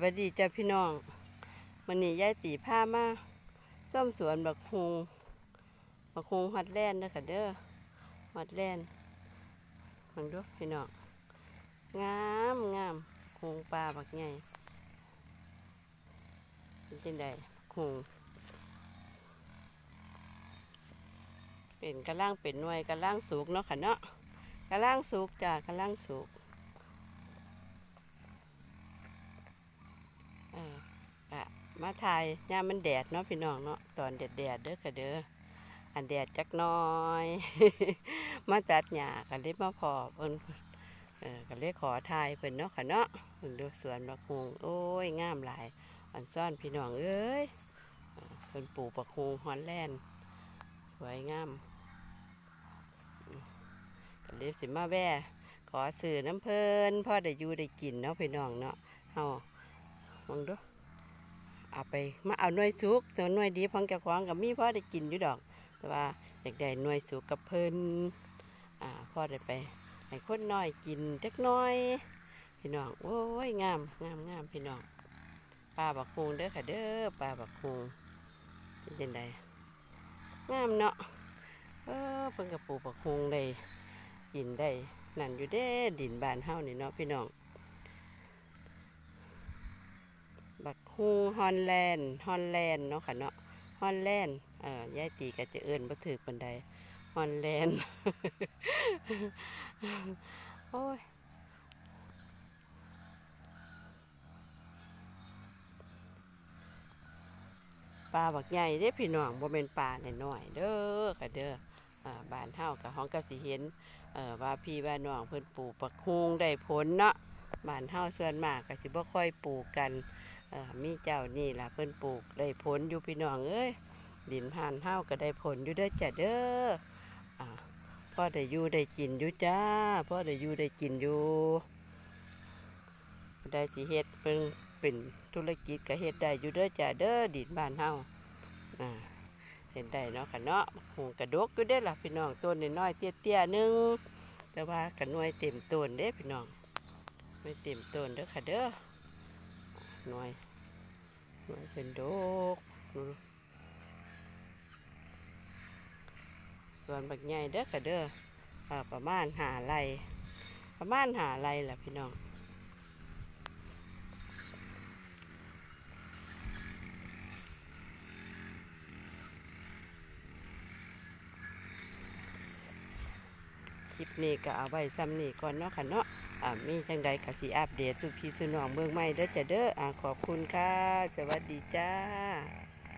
วัสดีจ้าพี่น้องวันนี้ยายตีผ้ามาซ่อมสวนบักฮงบักฮงฮัดแลนด์เด้อค่ะเด้อฮัดแลนด์ฟังดูพี่น้องงามงามฮงปลาบักใหญ่เป็นจังไดฮงเป็นกระล่างเป็นหน่วยกระล่างสุกเนาะค่ะเนาะกระล่างสุกจ้ากระล่างสุก เออ อะมาถ่ายยามมันแดดเนาะพี่น้องเนาะตอนแดดแดดเด้อค่ะเด้ออันแดดจักน้อย มาจัดหญ้ากันเลยมาพอเพิ่นเออกันเลยขอถ่ายเพิ่นเนาะค่ะเนาะเพิ่นดูสวนบักฮุงโอ้ยงามหลายอันซ่อนพี่น้องเอ้ยเพิ่นปลูกบักฮุงฮอนแลนด์สวยงามกันเลยสิมาแว่ขอสื่อน้ำเพิ่นพ่อได้อยู่ได้กินเนาะพี่น้องเนาะเฮามองดู เอาไปมาเอาหน่วยสุกต่ว่าหน่วยดีพังแกของกับมีพ่อได้กินอยู่ดอก แต่ว่าอยากได้หน่วยสุกกับเพิ่นอ่าพ่อได้ไปให้คนน้อยกินจักหน้อย พี่น้องโอ้ยงามงามงามพี่น้องปลาบักฮูงเด้อค่ะเด้อปลาบักฮูงเป็นจังไดงามเนาะเออเพิ่นกับปลูกบักฮูงได้กินได้นั่นอยู่เด้ดินบานเฮานี่เนาะพี่น้อง ฮูฮอนแลนด์ฮอนแลนด์เนาะค่ะเนาะฮอนแลนด์เอ่อยายตีก็จะเอิ้นบ่ถือปานใดฮอนแลนด์โอ้ยปลาบักใหญ่เด้พี่น้องบ่แม่นปลาน้อยๆเด้อค่ะเด้ออ่าบ้านเฮากับห้องกสิเห็นเอ่อว่าพี่ว่าน้องเพิ่นปลูกบักฮูงได้ผลเนาะบ้านเฮาส่วนมากก็สิบ่ค่อยปลูกกัน มีเจ้านี่ล่ะเพิ่นปลูกได้ผลอยู่พี่น้องเอ้ยดินผ่านเฮาก็ได้ผลอยู่เด้อจ้ะเด้ออ่าพ่อได้อยู่ได้กินอยู่จ้าพ่อได้อยู่ได้กินอยู่ได้สิเฮ็ดเป็นเป็นธุรกิจก็เฮ็ดได้อยู่เด้อจ้ะเด้อดินบ้านเฮาอ่าเห็นได้เนาะค่ะเนาะหงกระดกอยู่เด้ล่ะพี่น้องต้นน้อยๆเตี้ยๆหนึงแต่ว่ากันหน่วยเต็มต้นเด้พี่น้องไม่เต็มต้นเด้อค่ะเด้อ หน่วยมันเป็นดกส่วนบักใหญ่เด้อค่ะเด้ออประมาณหาไรประมาณหาไรแหละพี่น้องคลิปนี้ก็เอาไว้ซ้ำนี่ก่อนเนาะค่ะเนาะ มีจังใดกสิอัปเดตสุพีสุนองเมืองใหม่เด้อจะเด้ออ่าขอบคุณค่ะ สวัสดีจ้า